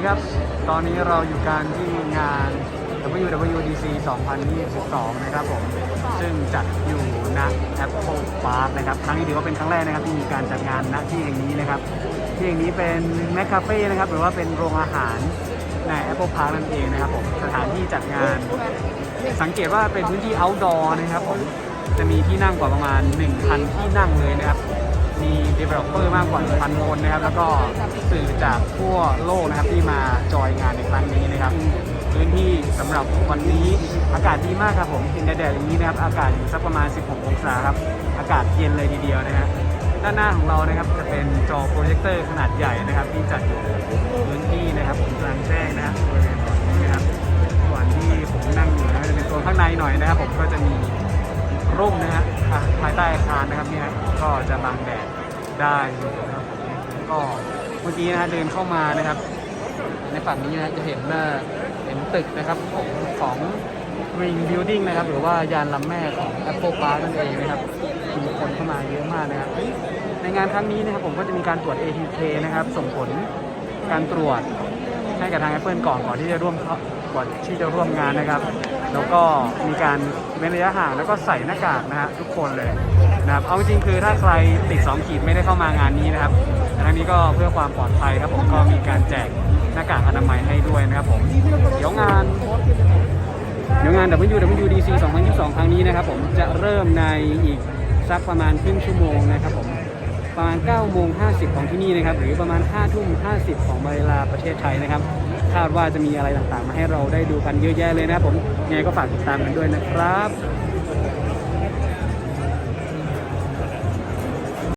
ดีครับ ตอนนี้เราอยู่กันที่งาน WWDC 2022 นะครับผม ซึ่งจัดอยู่ณ Apple Park นะครับ ครั้งนี้ถือว่าเป็นครั้งแรกนะครับที่มีการจัดงานณที่แห่งนี้นะครับ ที่แห่งนี้เป็นแมคคาเฟ่นะครับ หรือว่าเป็นโรงอาหารใน Apple Park นั่นเองนะครับผม สถานที่จัดงาน สังเกตว่าเป็นพื้นที่ outdoor นะครับผม จะมีที่นั่งกว่าประมาณ 1,000 ที่นั่งเลยนะครับ มี developer มากกว่า1,000คนนะครับ แล้วก็สื่อจากทั่วโลกนะครับที่มาจอยงานในครั้งนี้นะครับ พื้นที่สำหรับวันนี้อากาศดีมากครับผมเห็นแดดๆอย่างนี้นะครับ อากาศอยู่สักประมาณ 16 องศาครับ อากาศเย็นเลยทีเดียวนะฮะด้านหน้าของเรานะครับจะเป็นจอโปรเจคเตอร์ขนาดใหญ่นะครับ ที่จัดอยู่พื้นที่นะครับผมกลางแจ้งนะครับบริเวณตรงนี้นะครับส่วนที่ผมนั่งอยู่นะจะเป็นโซนข้างในหน่อยนะครับ ผมก็จะมี ร่มนะฮะภายใต้อาคารนะครับเนี่ยก็จะบังแดดได้นะครับผมก็เมื่อกี้นะฮะเดินเข้ามานะครับ ในฝั่งนี้นะจะเห็นว่าเห็นตึกนะครับของของ Ring Building นะครับ หรือว่ายานลำแม่ของ Apple Park นั่นเองนะครับมีคนเข้ามาเยอะมากนะครับ ในงานครั้งนี้นะครับผมก็จะมีการตรวจ ATK นะครับ ส่งผลการตรวจให้กับทาง Apple ก่อนก่อนที่จะร่วมก่อนที่จะร่วมงานนะครับ แล้วก็มีการเว้นระยะห่างแล้วก็ใส่หน้ากากนะฮะทุกคนเลยนะครับเอาจริงๆคือถ้าใครติด 2 ขีดไม่ได้เข้ามางานนี้นะครับครั้งนี้ก็เพื่อความปลอดภัยครับผมก็มีการแจกหน้ากากอนามัยให้ด้วยนะครับผมเดี๋ยวงานเดี๋ยวงาน WWDC 2022 ครั้งนี้นะครับผมจะเริ่มในอีกสักประมาณครึ่งชั่วโมงนะครับผม ประมาณ9โมง50 ของที่นี่นะครับ หรือประมาณ5ทุ่ม50 ของเวลาประเทศไทยนะครับ คาดว่าจะมีอะไรต่างๆ มาให้เราได้ดูกันเยอะแยะเลยนะครับผมยังไงก็ฝากติดตามกันด้วยนะครับ